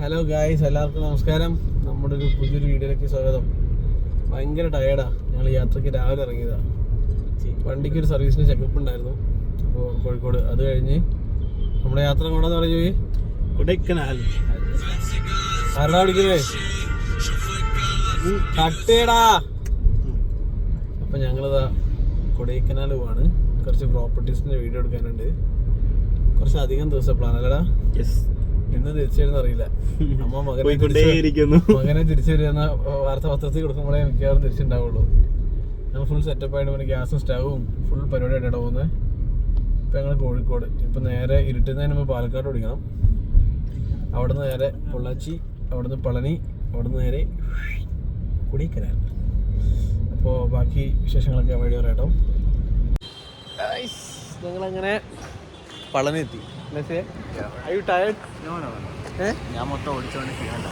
Hello guys എല്ലാവർക്കും നമസ്കാരം. നമ്മുടെ ഒരു പുതിയൊരു വീഡിയോയിലേക്ക് സ്വാഗതം. ഭയങ്കര ടയേർഡാ ഞങ്ങൾ യാത്രയ്ക്ക് രാവിലെ ഇറങ്ങിയതാണ് വണ്ടിക്ക് ഒരു സർവീസിന് ചെക്കപ്പ് ഉണ്ടായിരുന്നു. അപ്പോൾ കോഴിക്കോട്. അത് കഴിഞ്ഞ് നമ്മുടെ യാത്ര കൊണ്ടെന്ന് പറഞ്ഞു പോയി കൊടൈക്കനാൽ. ആരടാ വിളിക്കുന്നേ? കട്ടേടാ അപ്പൊ ഞങ്ങളിതാ കൊടൈക്കനാൽ പോവാണ് കുറച്ച് പ്രോപ്പർട്ടീസിന്റെ വീഡിയോ എടുക്കാനുണ്ട്. കുറച്ച് അധികം ദിവസം പ്ലാൻ അല്ലടാ? യെസ് ഇന്ന് തിരിച്ചു അറിയില്ല. അമ്മ മകനെ മകനെ തിരിച്ചു വരുന്ന വാർത്ത പത്രത്തിൽ കൊടുക്കുമ്പോഴേ മിക്കവാറും തിരിച്ചുണ്ടാവുള്ളൂ. ഞങ്ങൾ ഫുൾ സെറ്റപ്പ് ആയിട്ട് പിന്നെ ഗ്യാസും സ്റ്റവും ഫുൾ പരിപാടിയായിട്ടാണ് പോകുന്നത്. ഇപ്പം ഞങ്ങൾ കോഴിക്കോട്. ഇപ്പം നേരെ ഇരുട്ടുന്നതിന് മുമ്പ് പാലക്കാട് ഓടിക്കണം. അവിടുന്ന് നേരെ പൊള്ളാച്ചി അവിടുന്ന് പളനി അവിടുന്ന് നേരെ കുടിക്കനാൽ. അപ്പോൾ ബാക്കി വിശേഷങ്ങളൊക്കെ വഴി പറയാട്ടോ ഞങ്ങളങ്ങനെ പളനി എത്തി. ഞാൻ മൊത്തം ഓടിച്ചോണ്ട് ചെയ്യണ്ട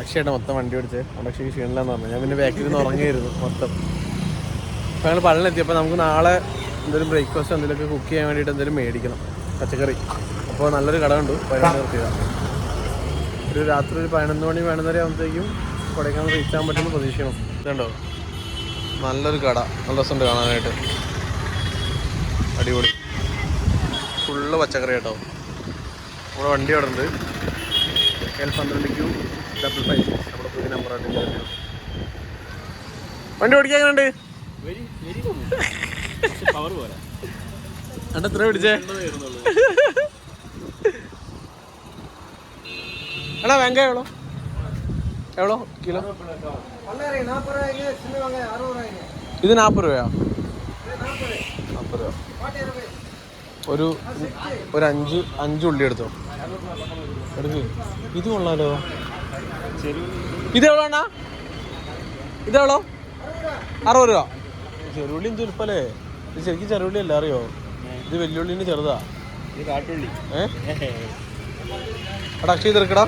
അക്ഷയുടെ മൊത്തം വണ്ടി ഓടിച്ച്. അക്ഷയ്ക്ക് ക്ഷീണില്ലെന്ന് പറഞ്ഞു. ഞാൻ പിന്നെ ബാക്കിൽ നിന്ന് ഉറങ്ങിയായിരുന്നു മൊത്തം. അപ്പോൾ ഞങ്ങൾ പള്ളിലെത്തിയപ്പോൾ നമുക്ക് നാളെ എന്തെങ്കിലും ബ്രേക്ക്ഫാസ്റ്റ് എന്തെങ്കിലുമൊക്കെ കുക്ക് ചെയ്യാൻ വേണ്ടിയിട്ട് എന്തെങ്കിലും മേടിക്കണം പച്ചക്കറി. അപ്പോൾ നല്ലൊരു കട കണ്ടു പതിനൊന്ന് നിർത്തിയതാണ് ഒരു രാത്രി ഒരു പതിനൊന്ന് മണി പതിനൊന്നര ആകുമ്പോഴത്തേക്കും കൊടൈക്കനാൽ റീച്ച് ആകാൻ പറ്റുമെന്ന് പ്രതീക്ഷിക്കണം ഇതുണ്ടോ? നല്ലൊരു കട നല്ല രസമുണ്ട് കാണാനായിട്ട്. അടിപൊളി. ഫുള്ള് പച്ചക്കറി കേട്ടോ. നമ്മുടെ വണ്ടി അവിടെ ഉണ്ട്. എൽ പന്ത്രണ്ട് ക്യൂ ഡബിൾ ഫൈവ് നമ്മുടെ പുതിയ നമ്പറായിട്ട് വണ്ടി ഓടിക്കാൻ എങ്ങനെയുണ്ട്? വെരി വെരി പവർ പോരാ എന്നിട്ട് എത്ര പിടിച്ചേ? എടാ വെങ്ക എവളോ എവളോ കിലോ? ഇത് നാൽപ്പത് രൂപയാ? നാൽപ്പത് രൂപ ഒരു ഒരു അഞ്ച് അഞ്ച് ഉള്ളി എടുത്തോ? എടുക്ക് ഇത് കൊള്ളാലോ. ഇത് എവളോ അണ്ണാ? ഇത് എവളോ? അറുപത് രൂപ. ചെറുള്ളി ചെറുപ്പല്ലേ ഇത് ശരിക്കും ചെറുള്ളി അല്ല അറിയോ? ഇത് വെല്ലുള്ളിന് ചെറുതാ. ഇത് കാട്ടുള്ളി. ഏഹ് എടാ അക്ഷയ തീർക്കടാ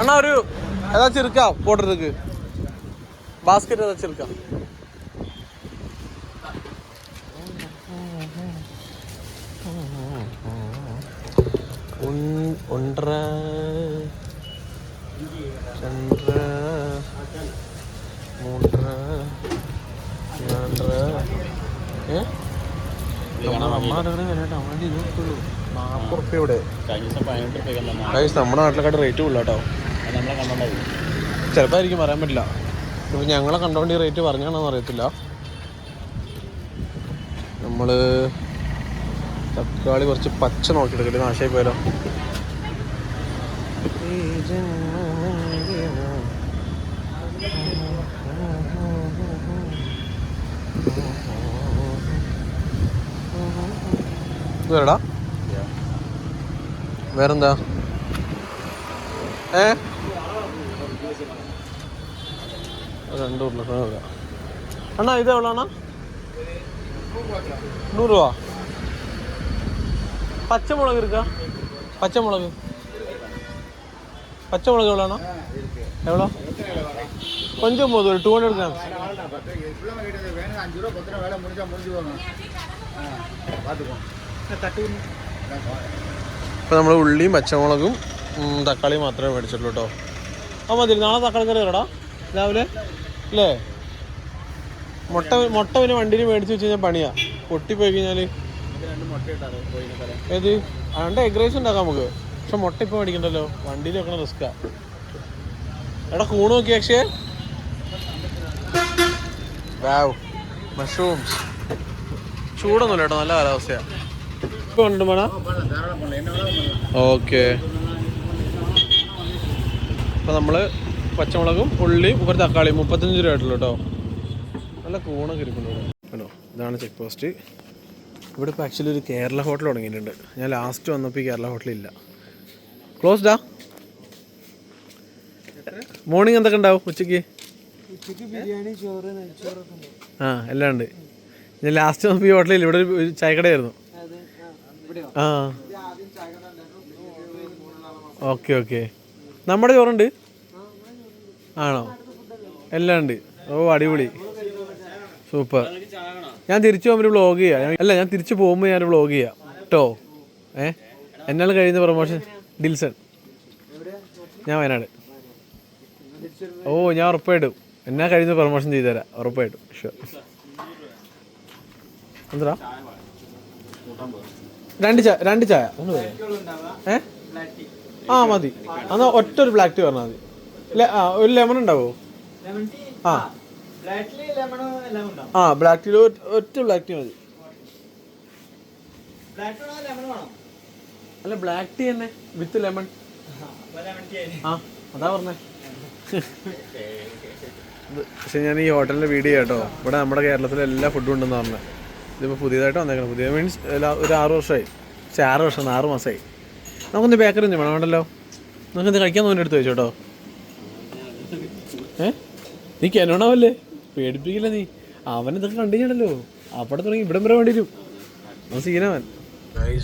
അണ്ണാ ഒരു ഏതാ ചെറുക്കാം? ഓർഡർക്ക് ബാസ്ക്കറ്റ് ഏതാ ചെറുക്കാം? രണ്ടര മൂന്നര നാലര ഏ നമ്മുടെ നാട്ടിലെക്കാട്ട് റേറ്റ് കൂടുതലോ ചിലപ്പോ നമ്മളെ ചിലപ്പോൾ എനിക്ക് പറയാൻ പറ്റില്ല. ഇപ്പം ഞങ്ങളെ കണ്ടോണ്ട് ഈ റേറ്റ് പറഞ്ഞാണോന്ന് അറിയത്തില്ല. നമ്മൾ തക്കാളി കുറച്ച് പച്ച നോക്കിയെടുക്കില്ല നാശമായി പോയാലോ വരടാ വേറെന്താ? ഏ? രണ്ടു അണ്ണാ ഇത് എവിടെ അണ്ണാ? നൂറ് രൂപ. പച്ചമുളക് இருக்கா പച്ചമുളക്. പച്ചമുളക് എവിടെയാണോ? എവിടെ? കൊഞ്ചും പോകും ഒരു போதும் ഹൺഡ്രഡ് டூ ஹண்ட்ரட் നമ്മൾ ഉള്ളിയും പച്ചമുളകും തക്കാളിയും മാത്രമേ മേടിച്ചുള്ളൂ കേട്ടോ. ആ മതി നാളെ തക്കാളി കറി കേടാ രാവിലെ അല്ലേ മുട്ട മുട്ട പിന്നെ വണ്ടിയിൽ മേടിച്ച് വെച്ച് കഴിഞ്ഞാൽ പണിയാ. പൊട്ടിപ്പോയി കഴിഞ്ഞാൽ ഏത്? രണ്ട് എഗ് റൈസ് ഉണ്ടാക്കാം നമുക്ക്. പക്ഷെ മുട്ട ഇപ്പൊ മേടിക്കണ്ടല്ലോ. വണ്ടിയിൽ വെക്കണ റിസ്ക്കാ എടാ കൂണ് നോക്കി പക്ഷേ വാവ് മഷ്റൂംസ് ചൂടൊന്നുമില്ല കേട്ടോ നല്ല കാലാവസ്ഥയാ. ഇപ്പൊ ഉണ്ട് മണ ഓക്കെ. അപ്പൊ നമ്മൾ പച്ചമുളകും ഉള്ളിയും ഒരു തക്കാളിയും മുപ്പത്തഞ്ച് രൂപ ആയിട്ടുള്ളൂ കേട്ടോ. നല്ല കൂണൊക്കെ ഇരിക്കുന്നുണ്ടോ ഇതാണ് ചെക്ക് പോസ്റ്റ് ഇവിടെ ഇപ്പോൾ ആക്ച്വലി ഒരു കേരള ഹോട്ടൽ തുടങ്ങിയിട്ടുണ്ട്. ഞാൻ ലാസ്റ്റ് വന്നപ്പോൾ ഈ കേരള ഹോട്ടലില്ല ക്ലോസ്ഡാ മോർണിംഗ് എന്തൊക്കെ ഉണ്ടാവും ഉച്ചയ്ക്ക്? ആ എല്ലാം ഉണ്ട്. ഞാൻ ലാസ്റ്റ് വന്നപ്പോൾ ഈ ഹോട്ടലിൽ ഇവിടെ ഒരു ഒരു ചായക്കടയായിരുന്നു. ആ ഓക്കെ ഓക്കെ നമ്മുടെ ചോറുണ്ട്? ആണോ? എല്ലാം ഉണ്ട്. ഓ അടിപൊളി. സൂപ്പർ. ഞാൻ തിരിച്ചു പോകുമ്പോൾ വ്ളോഗ് ചെയ്യാം. അല്ല ഞാൻ തിരിച്ചു പോകുമ്പോൾ ഞാൻ വ്ളോഗ് ചെയ്യാം. കേട്ടോ ഏ? എന്നാൽ കഴിയുന്ന പ്രൊമോഷൻ ഡിൽസൺ. ഞാൻ വയനാട്. ഓ ഞാൻ ഉറപ്പായിട്ടും. എന്നാ കഴിയുന്ന പ്രൊമോഷൻ ചെയ്തു തരാം ഉറപ്പായിട്ടും. ഷുവർ എന്താ രണ്ട് ചായ രണ്ട് ചായ. ഏ? ആ മതി. എന്നാൽ ഒറ്റ ഒരു ബ്ലാക്ക് ടീ പറഞ്ഞാൽ മതി. ആ ഒരു ലെമൺ ഉണ്ടാവോ? ആ. ആ ബ്ലാക്ക് ടീ ഒറ്റ ബ്ലാക്ക് ടീ മതി. അല്ല ബ്ലാക്ക് ടീ തന്നെ വിത്ത് ലെമൺ ആ അതാ പറഞ്ഞേ. ഇത് പക്ഷെ ഞാൻ ഈ ഹോട്ടലിന്റെ വീഡിയോ കേട്ടോ ഇവിടെ നമ്മുടെ കേരളത്തിലെ എല്ലാ ഫുഡും ഉണ്ടെന്ന് പറഞ്ഞത് ഇതിപ്പോ പുതിയതായിട്ട് വന്നേക്കണം. പുതിയ മീൻസ് ഒരു ആറ് വർഷമായി പക്ഷെ ആറ് വർഷം ആറ് മാസമായി നമുക്കൊന്ന് ബേക്കറി ഒന്നും വേണം വേണ്ടല്ലോ നമുക്കെന്ത് കഴിക്കാൻ തോന്നിയെടുത്ത് വെച്ചോട്ടോ ഏ? നീ കെനോണാവല്ലേ? പേടിപ്പിക്കില്ല നീ. അവൻ ഇതൊക്കെ കണ്ടിട്ടുണ്ടല്ലോ അവിടെ തുടങ്ങി ഇവിടം വരെ വേണ്ടി വരും. അവൻ. സീനവൻ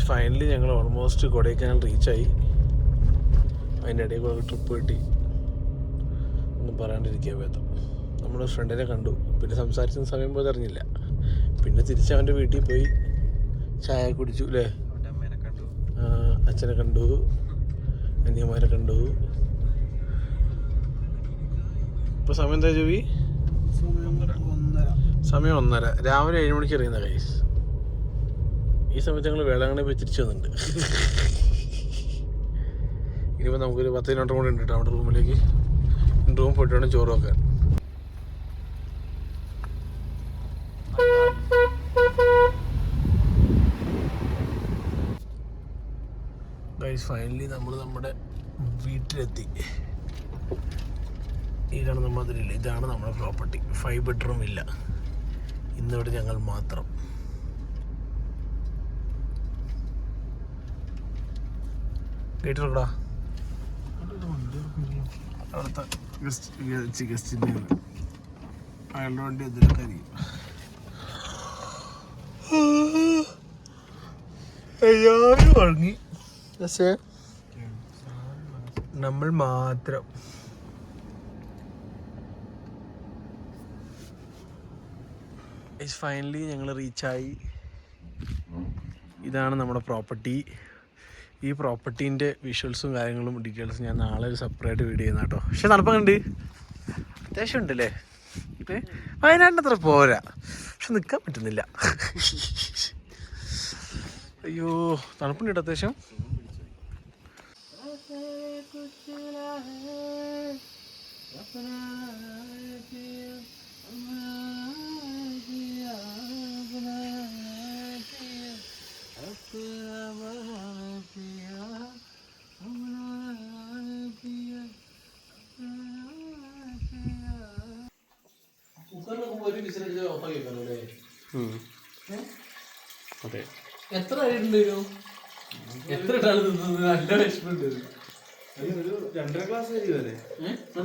ഫൈനലി ഞങ്ങൾ ഓൾമോസ്റ്റ് കൊടൈക്കനാൽ റീച്ചായി അതിന്റെ ഇടയിൽ കൂടെ ട്രിപ്പ് കിട്ടി. ഒന്നും പറയാണ്ടിരിക്കുക വേദം നമ്മുടെ ഫ്രണ്ടിനെ കണ്ടു. പിന്നെ സംസാരിച്ച സമയം പോയത് അറിഞ്ഞില്ല. പിന്നെ തിരിച്ച് അവന്റെ വീട്ടിൽ പോയി. ചായ കുടിച്ചു അല്ലേ അച്ഛനെ കണ്ടു. അനിയന്മാരെ കണ്ടു. ഇപ്പൊ സമയം എന്താ ജോവി സമയം ഒന്നര. രാവിലെ ഏഴ് മണിക്ക് എറിയുന്ന കൈസ് ഈ സമയത്ത് ഞങ്ങൾ വേളാങ്കണ്ണി പോയി തിരിച്ചു വന്നിട്ടുണ്ട്. ഇനിയിപ്പോൾ നമുക്കൊരു പത്ത് മിനിറ്റ് കൂടെ ഉണ്ട് കേട്ടോ നമ്മുടെ റൂമിലേക്ക്. റൂം പോയിട്ട് വേണം ചോറ് വെക്കാൻ. ഗൈസ് ഫൈനലി നമ്മൾ നമ്മുടെ വീട്ടിലെത്തി. ഈ കാണുന്ന മതിലില്ല ഇതാണ് നമ്മുടെ പ്രോപ്പർട്ടി ഫൈവ് ബെഡ്റൂം ഇല്ല. ഇന്നിവിടെ ഞങ്ങൾ മാത്രം. ഗേറ്റ് തുറക്കടാ അവിടുത്തെ ഗസ്റ്റ് ഗസ്റ്റിന്റെ അയാളുടെ വണ്ടി എന്തിനൊക്കെ ആയിരിക്കും. എല്ലാവരും ഉറങ്ങി. പക്ഷേ നമ്മൾ മാത്രം. ഫൈനലി ഞങ്ങൾ റീച്ചായി ഇതാണ് നമ്മുടെ പ്രോപ്പർട്ടി ഈ പ്രോപ്പർട്ടീന്റെ വിഷ്വൽസും കാര്യങ്ങളും ഡീറ്റെയിൽസും ഞാൻ നാളെ ഒരു സെപ്പറേറ്റ് വീഡിയോ ചെയ്യുന്ന കേട്ടോ പക്ഷെ കണ്ട് അത്യാവശ്യം ഉണ്ടല്ലേ? വയനാട്ടിന് അത്ര പോരാ. പക്ഷെ നിൽക്കാൻ പറ്റുന്നില്ല. അയ്യോ തണുപ്പുണ്ട് കേട്ടോ അത്യാവശ്യം. അതെ. എത്ര എത്ര ഇട്ടാണ് തിന്നത് നല്ല വിഷമുണ്ട് രണ്ടര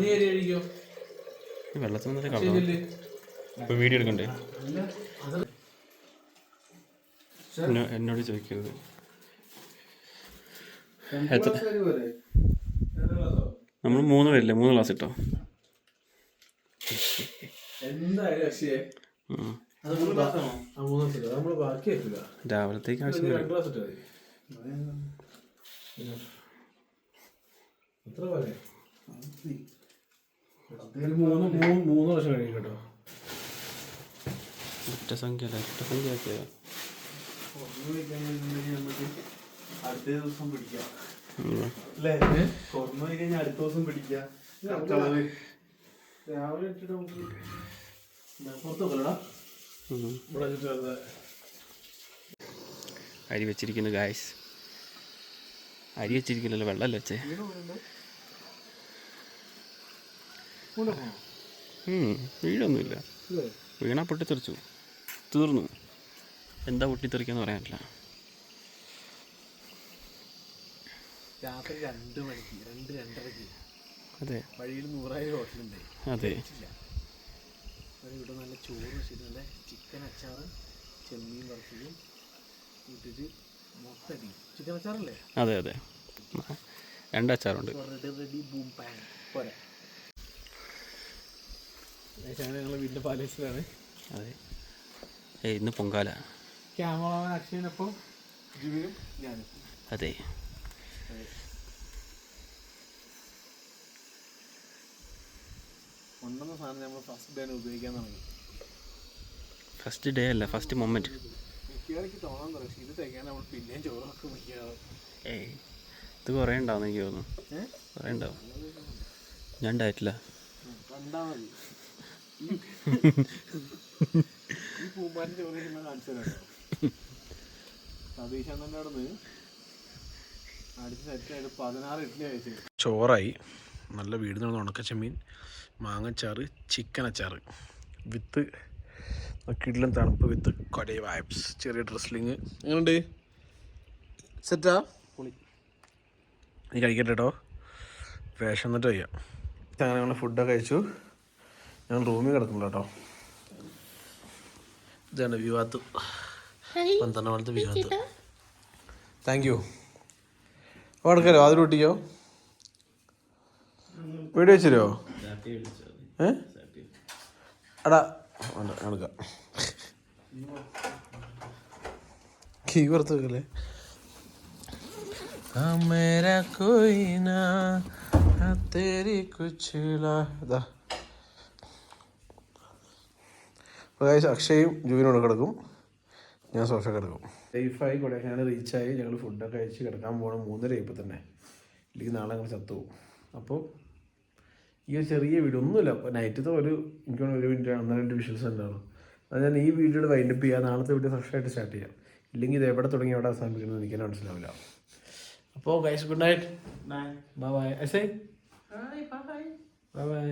അരി കഴിക്കോ വെള്ളത്തിൽ നിന്നൊക്കെ വീഡിയോ എടുക്കണ്ടേ? എന്നോ- എന്നോട് ചോദിക്കരുത്. നമ്മൾ മൂന്ന് പേരില്ലേ? മൂന്ന് ക്ലാസ് ഇട്ടോ? രാവിലത്തേക്ക് ആവശ്യം മൂന്ന് വർഷം കഴിയും കേട്ടോ. ഒറ്റ സംഖ്യ അല്ല ഒറ്റ സംഖ്യ ആക്കിയ അടുത്ത ദിവസം പിടിക്കാം. ഉം. അല്ലേ? തുറന്നു പോയി കഴിഞ്ഞാൽ അടുത്ത ദിവസം പിടിക്കാം. കളറ് രാവിലെ ഇട്ടിട്ട് നമുക്ക് പുറത്ത് വെക്കലടാ ഉം. ഇവിടെ വെച്ചിട്ട് അരി വെച്ചിരിക്കുന്നു ഗായ്സ് അരി വെച്ചിരിക്കില്ലല്ലോ വെള്ളമല്ലേ വെച്ചേ. വീഴൊന്നുമില്ല വീണാ പൊട്ടിത്തെറിച്ചു. തീർന്നു. എന്താ പൊട്ടിത്തെറിക്കാന്ന് പറയാൻ പറ്റില്ല. രാത്രി രണ്ട് മണിക്ക് രണ്ട് രണ്ടരക്ക് അതെ. വഴിയിൽ നൂറായിരം ഹോട്ടലുണ്ട്. അതെ. ഇവിടെ നല്ല ചോറ് വെച്ചിട്ട് നല്ല ചിക്കൻ അച്ചാറ് ചെമ്മീൻ വറുത്തതും ഇട്ടിട്ട് മൊത്തടി ചിക്കൻ അച്ചാറല്ലേ? അതെ അതെ. രണ്ട് അച്ചാറുണ്ട്. റെഡി റെഡി ബൂം പാൻ പോരാ. ഞങ്ങൾ വീടിന്റെ പാലേസിലാണ് അതെ. ഏ ഇന്ന് പൊങ്കാല. ക്യാമറമാൻ അക്ഷയനൊപ്പം അതെ. സാധനം നമ്മൾ ഫസ്റ്റ് ഡേ ഉപയോഗിക്കാൻ തുടങ്ങി. ഫസ്റ്റ് ഡേ അല്ല ഫസ്റ്റ് മൊമെന്റ് മിക്കവാറിക്ക് തോന്നാൻ തുടങ്ങി. ഇത് തേക്കാൻ നമ്മൾ പിന്നെയും ചോറൊക്കെ മിക്കാറ് ഏയ് ഇത് കുറേ ഉണ്ടാവും എനിക്ക് തോന്നുന്നു. കുറേ ഉണ്ടാവും ഞാൻ ഉണ്ടായിട്ടില്ല. കണ്ടാ മതി. ഈ- പൂമ്പാറ്റ ചോറ് കാണിച്ചു തന്നെ അണ്ണന്റെ അവിടെ നിന്ന് ചോറായി. നല്ല വീട് നിന്ന് ഉണക്കച്ചമ്മീൻ മാങ്ങച്ചാറ് ചിക്കൻ അച്ചാറ് വിത്ത് കിടിലും തണുപ്പ് വിത്ത് കൊടൈ വൈബ്സ് ചെറിയ ഡ്രസ്ലിങ് എങ്ങനെയുണ്ട് സെറ്റാ പൊളി. നീ കഴിക്കട്ടെ കേട്ടോ വേഷം എന്നിട്ട് കഴിയാം. അങ്ങനെ ഞങ്ങൾ ഫുഡൊക്കെ കഴിച്ചു. ഞാൻ റൂമിൽ കിടക്കുന്നുണ്ട് കേട്ടോ ഇതാണ് വിവാത്ത് പന്ത്രണ്ട് മണത്തെ വിവാത്ത് താങ്ക് യു കിടക്കാലോ അതിൽ കൂട്ടിക്കോ വീട് വെച്ചോ ഏ എടാ വേണ്ട എടുക്കാം കീ പുറത്ത് വെക്കല്ലേ हाँ मेरा कोई ना हाँ तेरी कुछ ला ഇതാ അപ്പോൾ guys, അക്ഷയും ജൂവിനോട് കിടക്കും ഞാൻ സോഫ കിടക്കും സേഫായി കൊടൈക്കനാൽ റീച്ചായി ഞങ്ങൾ ഫുഡൊക്കെ കഴിച്ച് കിടക്കാൻ പോകണം മൂന്നര ഇപ്പം തന്നെ. ഇല്ലെങ്കിൽ നാളെ ഞങ്ങൾ ചത്തുപോകും അപ്പോൾ ഈ ഒരു ചെറിയ വീഡിയോ ഒന്നുമില്ല. അപ്പോൾ നൈറ്റത്തെ ഒരു എനിക്ക് ഒരു മിനിറ്റ് ഒന്നര രണ്ട് വിഷ്വൽസ് ഉണ്ടാവും അത് ഞാൻ ഈ വീഡിയോയുടെ വൈൻഡപ്പ് ചെയ്യാം. നാളത്തെ വീഡിയോ ഫ്രഷ് ആയിട്ട് സ്റ്റാർട്ട് ചെയ്യാം. ഇല്ലെങ്കിൽ ഇത് എവിടെ തുടങ്ങി എവിടെ അവസാനിപ്പിക്കുന്നത് എനിക്ക് തന്നെ മനസ്സിലാവില്ല അപ്പോൾ guys good night bye bye I say bye bye